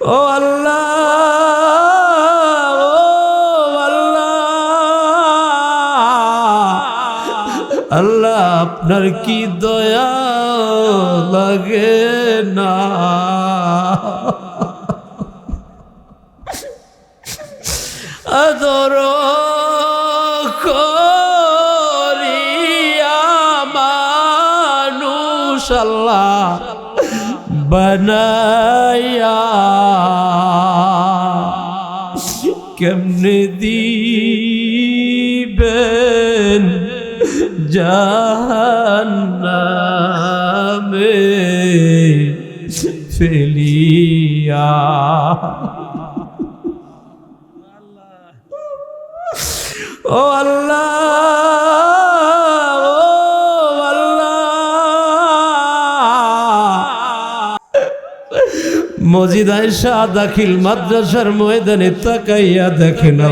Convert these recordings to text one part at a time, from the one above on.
ও আল্লাহ ও আল্লাহ। আল্লাহ আপনার কি দয়া লাগে না? আদর করিয়া মানুষ আল্লাহ। বানায়া কেমনে দিবেন জাহান্নামে ফেলিয়া ও আল্লাহ মজিদ আয়সা দাখিল মাদ্রাসার ময়দানে তাকাইয়া দেখে না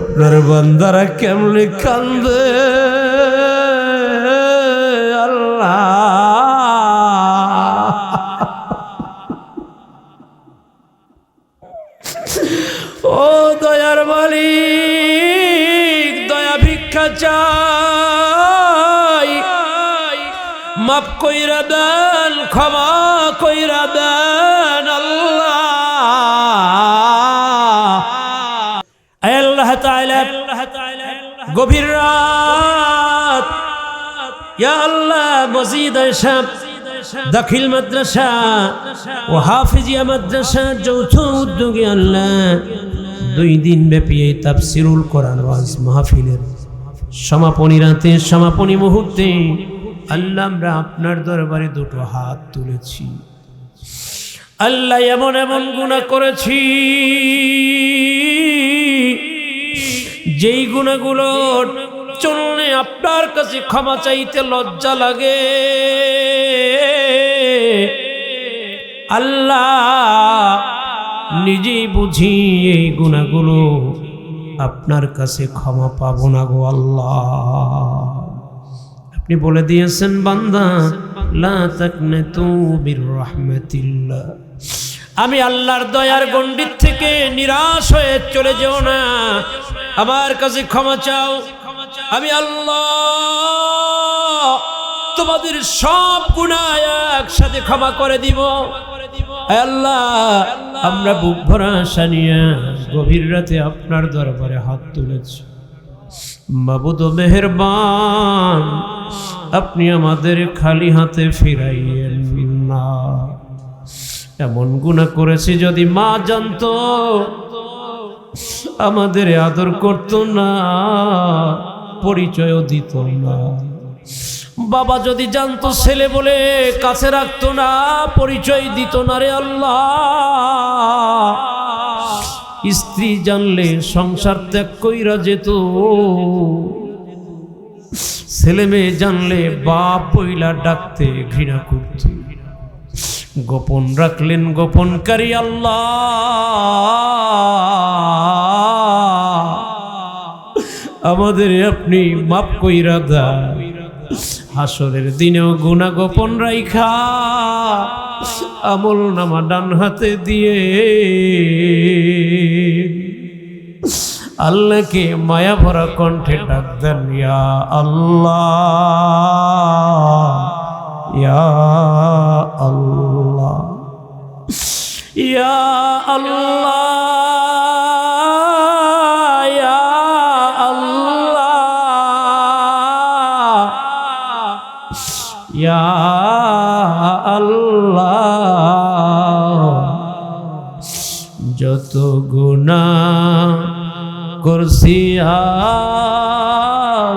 আপনার বান্দারা কেমনে কান্দে? মাপ কইরা দেন, ক্ষমা কইরা দেন আল্লাহ। গভীর রাত। আল্লাহ সাহেব, দাখিল মাদ্রাসা ও হাফিজিয়া মাদ্রাসা যৌথ উদ্যোগে আল্লাহ দুই দিন ব্যাপী এই তাফসিরুল কোরআন ওয়াজ মাহফিলের সমাপনী রাতে, সমাপনী মুহূর্তে আল্লাহ, আমরা আপনার দরবারে দুটো হাত তুলেছি। আল্লাহ এমন এমন গুণা করেছি, যেই গুণাগুলোর চলনে আপনার কাছে ক্ষমা চাইতে লজ্জা লাগে। আল্লাহ নিজেই বুঝি এই গুণাগুলো আপনার কাছে ক্ষমা পাবো না গো আল্লাহ। আপনি বলে দিয়েছেন, বান্দা, লা রাহমাতিল্লাহ আমি আল্লাহর দয়ার গণ্ডিত থেকে নিরাশ হয়ে চলে যেও না। আমার কাছে ক্ষমা চাও। আমি আল্লাহ তোমাদের সব গুনাহ একসাথে ক্ষমা করে দিব। আল্লাহ, আমরা বুক ভরা আশা নিয়ে গভীর রাতে আপনার দরবারে হাত তুলেছি। বাবুদ মেহেরবান আপনি আমাদের খালি হাতে ফিরাইয়েন না। এমন গুণা করেছি যদি মা জানতো, আমাদের আদর করতো না, পরিচয়ও দিত না। বাবা যদি জানতো, ছেলে বলে কাছে রাখতো না, পরিচয় দিত না রে আল্লাহ। স্ত্রী জানলে সংসার ত্যাগ কইরা যেত। ছেলে মেয়ে জানলে বাপ পইলা ডাকতে ঘৃণা করত। গোপন রাখলেন গোপনকারী আল্লাহ। আমাদের আপনি মাপ কইরা দা হাসরের দিনেও গুণা গোপন রাইখা। আমল নামা ডান হাতে দিয়ে। আল্লাহকে মায়া ভরা কণ্ঠে ডাক দেন ইয়া আল্লাহ ইয়া আল্লাহ ইয়া আল্লাহ। করছি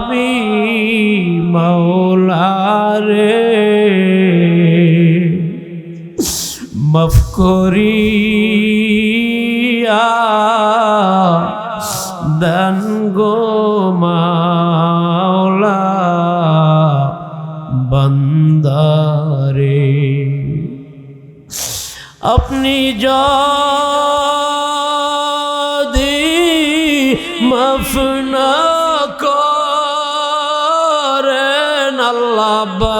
আমি মৌলারে। মাফ করিয়া দান গো মাওলা বন্দারে। আপনি যদি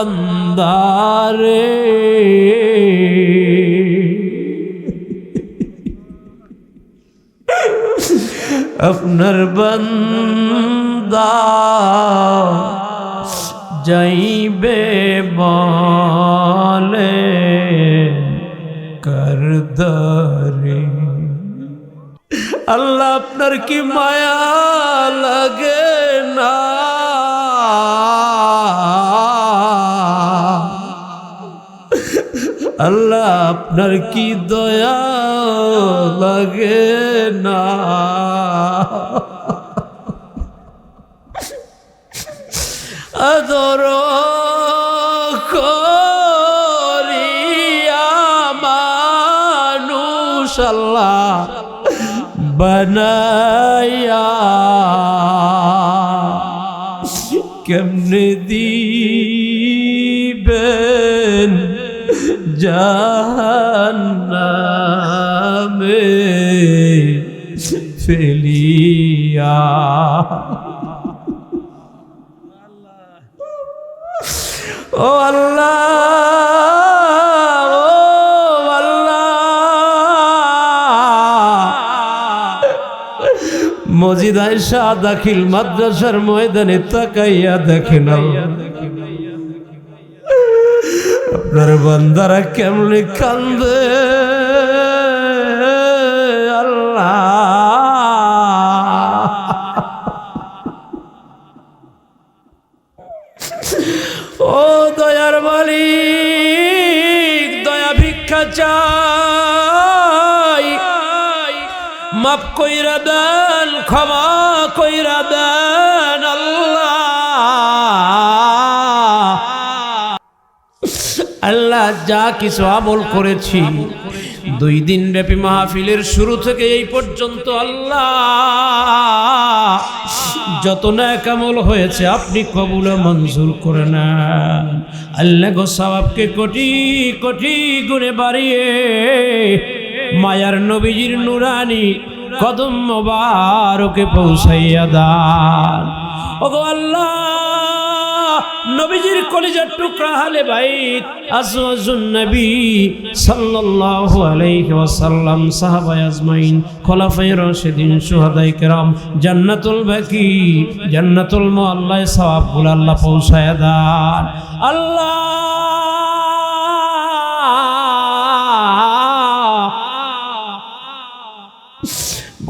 বান্দারে আপনার বান্দা যাইবে বলে করদারে আল্লাহ আপনার কি মায়া লাগে না আল্লাহ আপনার কি দয়া লাগে না? আদর করিয়া মানুষ আল্লাহ কেমনে দিবেন জাহান্নামে ফেলিয়া। ও আল্লাহ ও আল্লাহ। মজিদ আয়সা দাখিল মাদ্রাসার ময়দানে তাকাইয়া দেখেন আপনার বান্দারা কেমনে কান্দে? আল্লাহ। ও দয়ার মালিক, দয়া ভিক্ষা চাই। মাপ কইরা দেন, ক্ষমা যা কিছু আমল করেছি। দুই দিন ব্যাপী মাহফিলের শুরু থেকে এই পর্যন্ত আল্লাহ যত ন্যাক আমল হয়েছে আপনি কবুল মঞ্জুর করে নেন। আল্লাহ গো সবাবকে কোটি কোটি গুণে বাড়িয়ে মায়ার নবীজির নুরানি কদম মোবারকে পৌঁছাইয়া দান। ওগো আল্লাহ নবীজির কলিজার টুকরা হালে বাইত আজমাজুন নবী সাল্লাল্লাহু আলাইহি ওয়াসাল্লাম, সাহাবায়ে আজমাইন, খলাফায়ে রাশিদিন সুহাদায়ে কেরাম, জান্নাতুল বাকি, জান্নাতুল মুআল্লায় সওয়াবগুলো আল্লাহ পৌঁছায় দান। আল্লাহ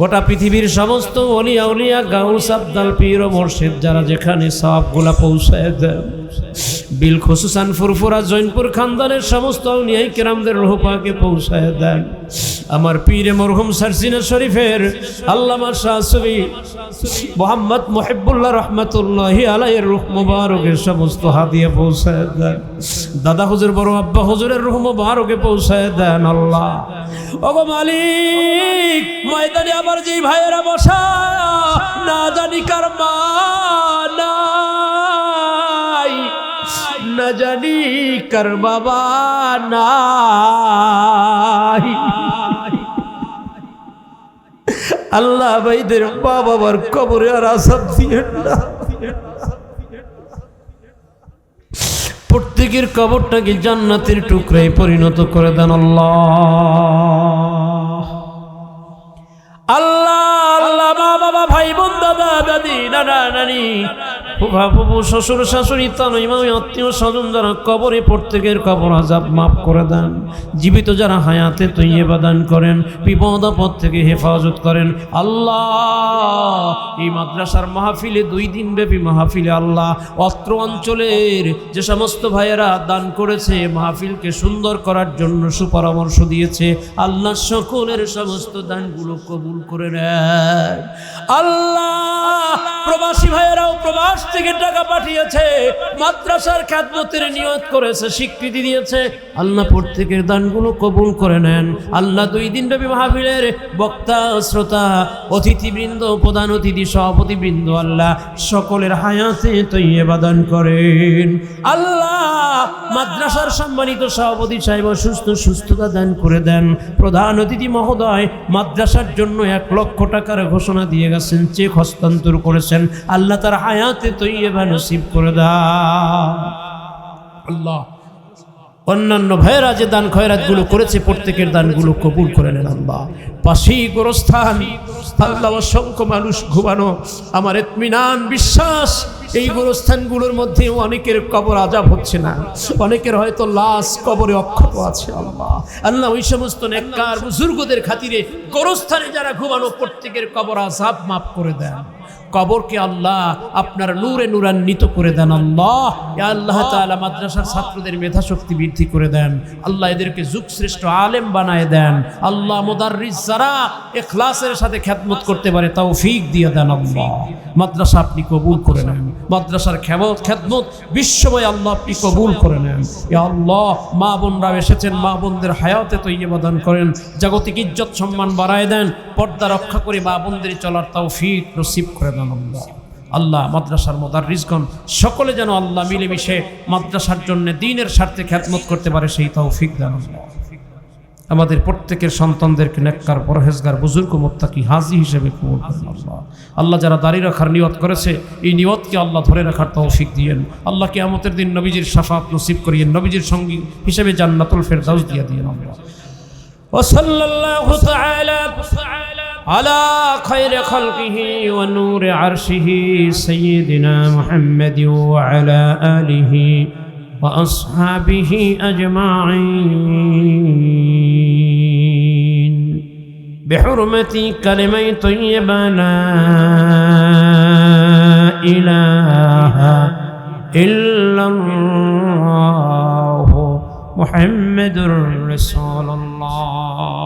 গোটা পৃথিবীর সমস্ত অলিয়া অলিয়া গাউস আবদাল পীর ও মোর্শেদ যারা যেখানে সবগুলা পৌঁছায় দেন। বিল খসুসান ফুরফুরা জৈনপুর খানদানের সমস্ত অলিয়াই কেরামদের রোহপাকে পৌঁছায় দেন। আমার পীরে মরহুম সারসিনা শরীফের আল্লামা শাহসবি মোহাম্মদ মোহেবুল্লাহ রহমতুল্লাহ আলাইয়ের রুহ মুবারকের সমস্ত হাদিয়ে পৌঁছায় দেন। দাদা হুজুর, বড় আব্বা হুজুরের রুহ মুবারকে পৌঁছায় দেন আল্লাহ। ওগো মালিক, ময়দানে আবার যেই ভাইয়েরা বসা না জানি কার মা না জানি কার বাবা নাই। আল্লাহ ভাইদের মা বাবার কবরে আর আসাদ দিয়ে না। প্রত্যেকের কবরটাকে জান্নাতের টুকরায় পরিণত করে দেন আল্লাহ। আল্লাহ আল্লাহ, মা বাবা, ভাই বোন, দাদা, দাদি, নানা, নানি শ্বশুর, শাশুড়ি তনয় মামি, আত্মীয় স্বজন যারা কবরে প্রত্যেকের কবর আজাব মাফ করে দেন। জীবিত যারা হায়াতে তৈবা দান করেন, বিপদ আপদ থেকে হেফাজত করেন। আল্লাহ, এই মাদ্রাসার মাহফিলে দুই দিন ব্যাপী মাহফিলে আল্লাহ অত্র অঞ্চলের যে সমস্ত ভাইয়েরা দান করেছে, মাহফিলকে সুন্দর করার জন্য সুপরামর্শ দিয়েছে, আল্লাহ সকলের সমস্ত দানগুলো কবুল করে নেন। আল্লাহ প্রবাসী ভাইয়েরাও প্রবাস থেকে টাকা পাঠিয়েছে, মাদ্রাসার খ্যাতমতের নিয়ত করেছে, স্বীকৃতি দিয়েছে। আল্লাহ প্রত্যেকের দানগুলো কবুল করে নেন। আল্লাহ দুই দিন ব্যাপী মাহফিলের বক্তা, শ্রোতা, অতিথিবৃন্দ, প্রধান অতিথি, সভাপতিবৃন্দ, আল্লাহ সকলের হায়াতে তৈবাদান করেন। আল্লাহ মাদ্রাসার সম্মানিত সভাপতি সাহেব সুস্থ সুস্থতা দান করে দেন। প্রধান অতিথি মহোদয়, মাদ্রাসার জন্য এক লক্ষ টাকার ঘোষণা দিয়ে গেছেন, চেক হস্তান্তর করেছেন। আল্লাহ তার হায়াতে তৈবা নসিব করে দা আল্লাহ অন্যান্য ভাইয়েরা যে দান খয়রাতগুলো করেছে, প্রত্যেকের দানগুলো কবুল করে নেন আল্লাহ। পাশেই গোরস্থান। আল্লাহ অসংখ্য মানুষ ঘুমানো। আমার এতমিনান বিশ্বাস, এই গোরস্থানগুলোর মধ্যে অনেকের কবর আজাব হচ্ছে না। অনেকের হয়তো লাশ কবরে অক্ষত আছে আল্লাহ। আল্লাহ ওই সমস্ত নেককার বুজুর্গদের খাতিরে গোরস্থানে যারা ঘুমানো, প্রত্যেকের কবর আজাব মাফ করে দেন। কবরকে আল্লাহ আপনার নূরে নূরান্বিত করে দেন আল্লাহ। ইয়া আল্লাহ তাআলা মাদ্রাসার ছাত্রদের মেধা শক্তি বৃদ্ধি করে দেন। আল্লাহ এদেরকে যুগ শ্রেষ্ঠ আলেম বানায় দেন। আল্লাহ মোদার্রিস যারা এখলাসের সাথে খ্যাতমত করতে পারে তাও ফিক দিয়ে দেন আল্লাহ। মাদ্রাসা আপনি কবুল করে নেন। মাদ্রাসার খেমত খ্যাতমত বিশ্বময় আল্লাহ আপনি কবুল করে নেন। ইয়া আল্লাহ মা বোনরা এসেছেন, মা বোনদের হায়াতে তৈয়বা দান করেন, জাগতিক ইজ্জত সম্মান বাড়ায় দেন, পর্দা রক্ষা করে মা বোনদের চলার তাও ফিক নসিব করে দেন। আল্লাহ আল্লাহ মাদ্রাসার মোদার রিজগণ সকলে যেন আল্লাহ মিলেমিশে মাদ্রাসার জন্য দিনের স্বার্থে খ্যাতমত করতে পারে সেই তৌফিক দেন আল্লাহ আমাদের প্রত্যেকের সন্তানদেরকে নেককার পরহেজগার বুজুর্গ মোত্তাকি হাজি হিসেবে কবুল করেন আল্লাহ আল্লাহ যারা দাঁড়িয়ে রাখার নিয়ত করেছে এই নিয়তকে আল্লাহ ধরে রাখার তৌফিক দিয়েন আল্লাহ কিয়ামতের দিন নবীজির শাফাত নসিব করিয়েন নবীজির সঙ্গী হিসেবে জান্নাতুল ফেরদাউস দিয়ে দিয়েন আল্লাহ وصلى الله تعالى على خير خلقه ونور عرشه سيدنا محمد وعلى آله وأصحابه أجمعين. بحرمة كلمة طيبة لا إله إلا الله محمد رسول الله.